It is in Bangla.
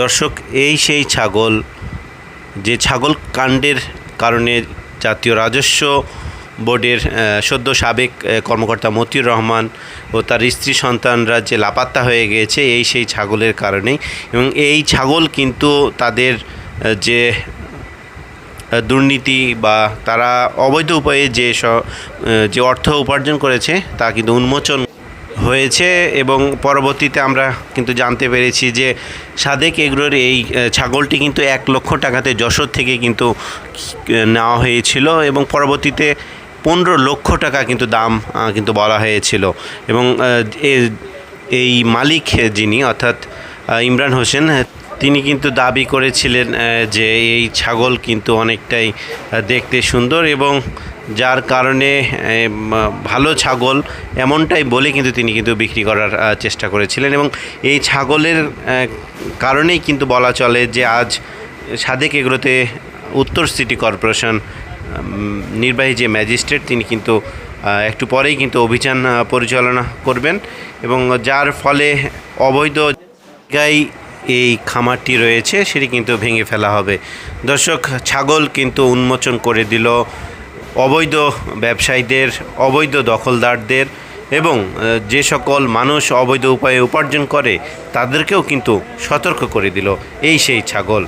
দর্শক, এই সেই ছাগল, যে ছাগল কাণ্ডের কারণে জাতীয় রাজস্ব বোর্ডের সদ্য সাবেক কর্মকর্তা মতিউর রহমান ও তার স্ত্রী সন্তানরা যে লাপাত্তা হয়ে গিয়েছে, এই সেই ছাগলের কারণেই। এবং এই ছাগল কিন্তু তাদের যে দুর্নীতি বা তারা অবৈধ উপায়ে যে যে অর্থ উপার্জন করেছে, তা কিন্তু উন্মোচন হয়েছে এবং পরবর্তীতে আমরা কিন্তু জানতে পেরেছি যে সাদেক এগ্রোর এই ছাগলটি কিন্তু এক লক্ষ টাকাতে যশোর থেকে কিন্তু নেওয়া হয়েছিল এবং পরবর্তীতে পনেরো লক্ষ টাকা কিন্তু দাম কিন্তু বলা হয়েছিল এবং এই মালিক যিনি অর্থাৎ ইমরান হোসেন, তিনি কিন্তু দাবি করেছিলেন যে এই ছাগল কিন্তু অনেকটাই দেখতে সুন্দর এবং যার কারণে ভালো ছাগল এমনটাই বলে কিন্তু তিনি কিন্তু বিক্রি করার চেষ্টা করেছিলেন এবং এই ছাগলের কারণেই কিন্তু বলা চলে যে আজ সাদেক এগুলোতে উত্তর সিটি কর্পোরেশন নির্বাহী যে ম্যাজিস্ট্রেট তিনি কিন্তু একটু পরেই কিন্তু অভিযান পরিচালনা করবেন এবং যার ফলে অবৈধ জায়গায় এই খামারটি রয়েছে, সেটি কিন্তু ভেঙে ফেলা হবে। দর্শক, ছাগল কিন্তু উন্মোচন করে দিল অবৈধ ব্যবসায়ীদের, অবৈধ দখলদারদের এবং যে সকল মানুষ অবৈধ উপায়ে উপার্জন করে, তাদেরকেও কিন্তু সতর্ক করে দিল এই সেই ছাগল।